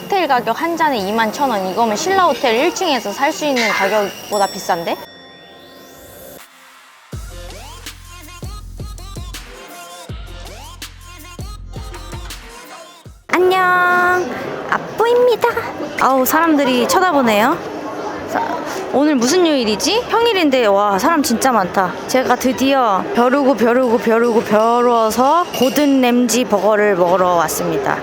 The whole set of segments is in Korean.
칵테일 가격 한 잔에 2만 천 원. 이거면 신라 호텔 1층에서 살 수 있는 가격보다 비싼데? 안녕. 아뿌입니다. 아우, 사람들이 쳐다보네요. 사- 오늘 무슨 요일이지? 평일인데 와 사람 진짜 많다. 제가 드디어 벼르고 벼르고 벼르고 벼러서 고든 램지 버거를 먹으러 왔습니다.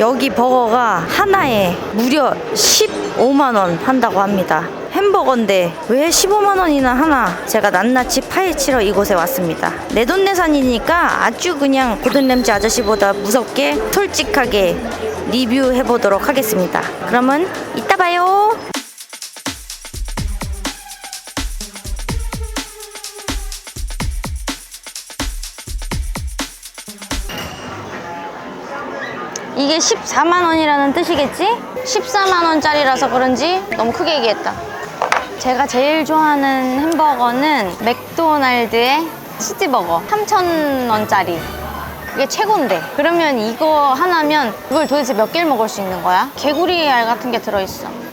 여기 버거가 하나에 무려 15만 원 한다고 합니다. 햄버거인데 왜 15만 원이나 하나? 제가 낱낱이 파헤치러 이곳에 왔습니다. 내돈내산이니까 아주 그냥 고든 램지 아저씨보다 무섭게 솔직하게 리뷰해 보도록 하겠습니다. 그러면 이따 봐요. 이게 14만 원이라는 뜻이겠지? 14만 원짜리라서 그런지 너무 크게 얘기했다. 제가 제일 좋아하는 햄버거는 맥도날드의 치즈버거 3천 원짜리. 그게 최고인데. 그러면 이거 하나면 그걸 도대체 몇 개를 먹을 수 있는 거야? 개구리 알 같은 게 들어있어.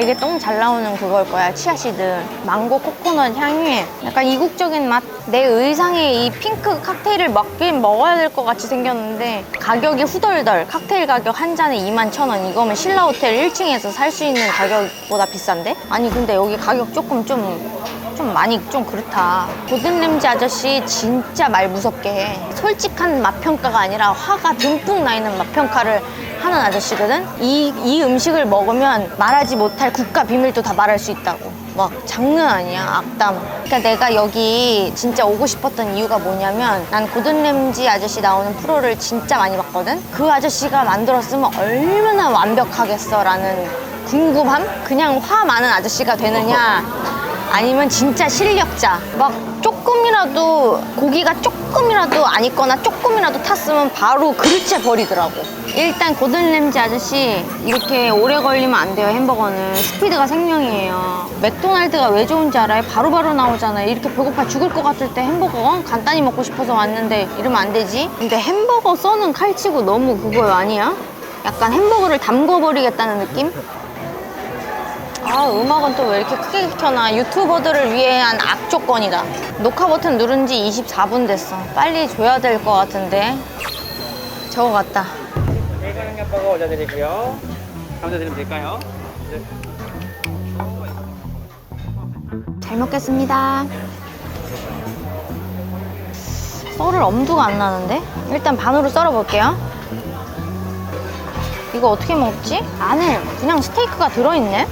이게 똥 잘 나오는 그걸 거야 치아씨드 망고 코코넛 향이 약간 이국적인 맛 내 의상에 이 핑크 칵테일을 먹긴 먹어야 될 것 같이 생겼는데 가격이 후덜덜 칵테일 가격 한 잔에 2만 천원 이거면 신라 호텔 1층에서 살 수 있는 가격보다 비싼데? 아니 근데 여기 가격 조금 좀좀 많이 좀 그렇다. 고든 램지 아저씨 진짜 말 무섭게 해. 솔직한 맛 평가가 아니라 화가 듬뿍 나 있는 맛 평가를 하는 아저씨거든. 이, 이 음식을 먹으면 말하지 못할 국가 비밀도 다 말할 수 있다고. 막 장난 아니야 악담. 그러니까 내가 여기 진짜 오고 싶었던 이유가 뭐냐면 난 고든 램지 아저씨 나오는 프로를 진짜 많이 봤거든. 그 아저씨가 만들었으면 얼마나 완벽하겠어 라는 궁금함? 그냥 화 많은 아저씨가 되느냐? 아니면 진짜 실력자 막 조금이라도 고기가 조금 이라도 안 익거나 조금이라도 탔으면 바로 그릇째 버리더라고 일단 고든 램지 아저씨 이렇게 오래 걸리면 안 돼요 햄버거는 스피드가 생명이에요 맥도날드가 왜 좋은지 알아요? 바로바로 나오잖아요 이렇게 배고파 죽을 것 같을 때 햄버거 어? 간단히 먹고 싶어서 왔는데 이러면 안 되지 근데 햄버거 써는 칼치고 너무 그거 아니야? 약간 햄버거를 담궈버리겠다는 느낌? 아 음악은 또 왜 이렇게 크게 켜놔 유튜버들을 위한 악조건이다. 녹화 버튼 누른 지 24분 됐어. 빨리 줘야 될 것 같은데. 저거 같다. 일반 햄버거 올려드리고요. 가운데 드리면 될까요? 네. 잘 먹겠습니다. 썰을 엄두가 안 나는데? 일단 반으로 썰어 볼게요. 이거 어떻게 먹지? 안에 그냥 스테이크가 들어있네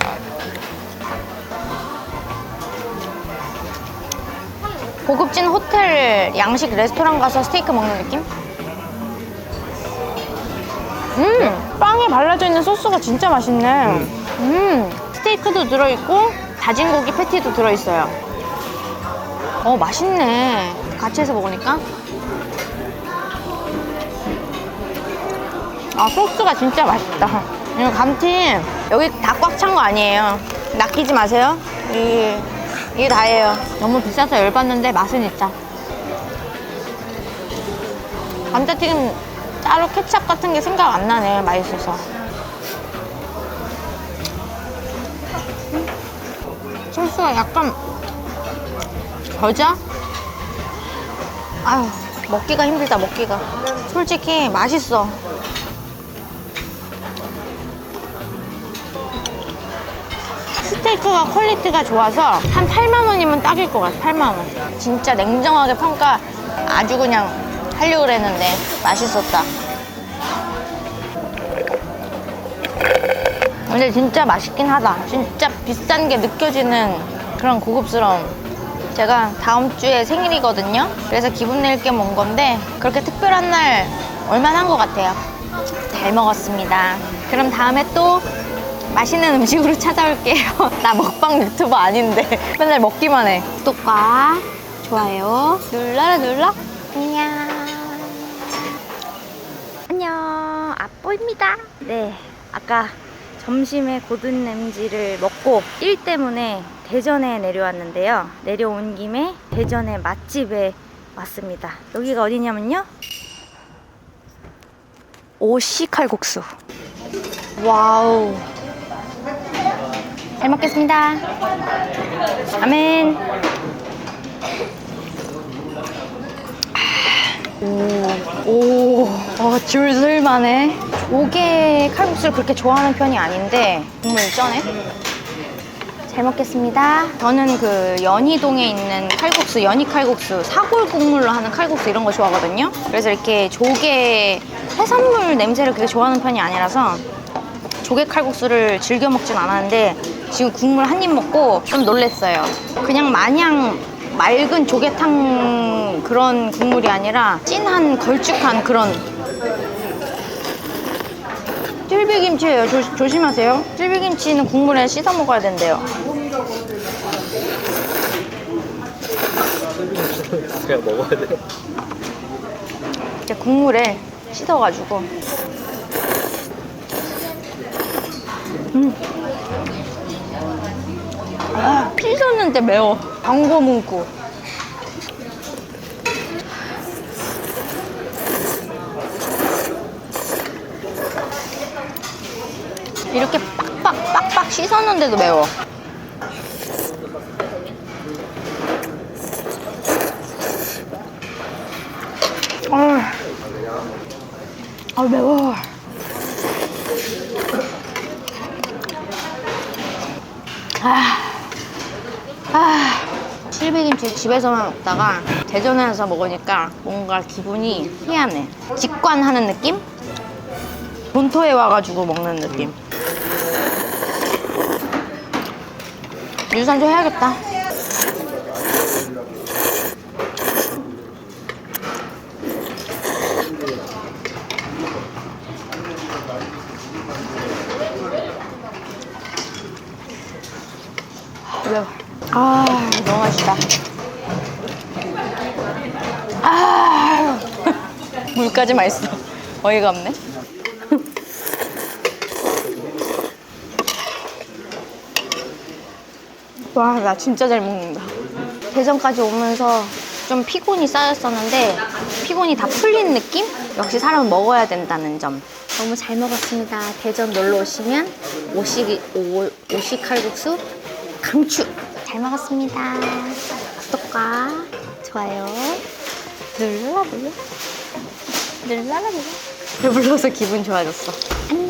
고급진 호텔 양식 레스토랑 가서 스테이크 먹는 느낌? 음, 빵에 발라져 있는 소스가 진짜 맛있네. 음, 스테이크도 들어있고 다진 고기 패티도 들어있어요. 어, 맛있네. 같이 해서 먹으니까. 아, 소스가 진짜 맛있다. 감튀 여기 다 꽉 찬 거 아니에요. 낚이지 마세요. 이, 이게 다예요. 너무 비싸서 열받는데 맛은 있다. 감자튀김 따로 케찹 같은 게 생각 안 나네 맛있어서 소스가 약간 겨자? 아유 먹기가 힘들다 먹기가 솔직히 맛있어 스테이크가 퀄리티가 좋아서 한 8만 원이면 딱일 것 같아 8만 원. 진짜 냉정하게 평가 아주 그냥 하려고 그랬는데 맛있었다. 근데 진짜 맛있긴 하다. 진짜 비싼 게 느껴지는 그런 고급스러움. 제가 다음 주에 생일이거든요. 그래서 기분 낼겸온 건데 그렇게 특별한 날 얼마나 한 것 같아요? 잘 먹었습니다. 그럼 다음에 또 맛있는 음식으로 찾아올게요. 나 먹방 유튜버 아닌데 맨날 먹기만 해. 구독과 좋아요 눌러라 눌러. 안녕. 안녕. 아뽀입니다. 네. 아까 점심에 고든 램지를 먹고 일 때문에 대전에 내려왔는데요. 내려온 김에 대전의 맛집에 왔습니다. 여기가 어디냐면요. 오시 칼국수. 와우. 잘 먹겠습니다. 아멘. 오, 오, 어, 줄술만해. 조개 칼국수를 그렇게 좋아하는 편이 아닌데 국물 쩌네. 잘 먹겠습니다. 저는 그 연희동에 있는 칼국수, 연희 칼국수, 사골 국물로 하는 칼국수 이런 거 좋아하거든요. 그래서 이렇게 조개 해산물 냄새를 그렇게 좋아하는 편이 아니라서 조개 칼국수를 즐겨 먹진 않았는데 지금 국물 한 입 먹고 좀 놀랬어요. 그냥 마냥 맑은 조개탕 그런 국물이 아니라 진한 걸쭉한 그런 찔비김치예요. 조, 조심하세요. 찔비김치는 국물에 씻어 먹어야 된대요. 그냥 먹어야 돼. 이제 국물에 씻어가지고. 음. 아, 씻었는데 매워. 방거 문구. 이렇게 빡빡 빡빡 씻었는데도 매워. 아, 아 매워. 아, 아, 실비김치 집에서만 먹다가 대전에서 먹으니까 뭔가 기분이 희한해. 직관하는 느낌? 본토에 와가지고 먹는 느낌. 유산소 해야겠다. 매워. 아, 너무 맛있다. 아, 물까지 맛있어. 어이가 없네. 와, 나 진짜 잘 먹는다. 대전까지 오면서 좀 피곤이 쌓였었는데 피곤이 다 풀린 느낌? 역시 사람은 먹어야 된다는 점. 너무 잘 먹었습니다. 대전 놀러 오시면 오시, 오, 오시 칼국수 강추! 잘 먹었습니다. 구독과 좋아요 눌러라 눌러 눌러라 눌러 배불러서 기분 좋아졌어. 안녕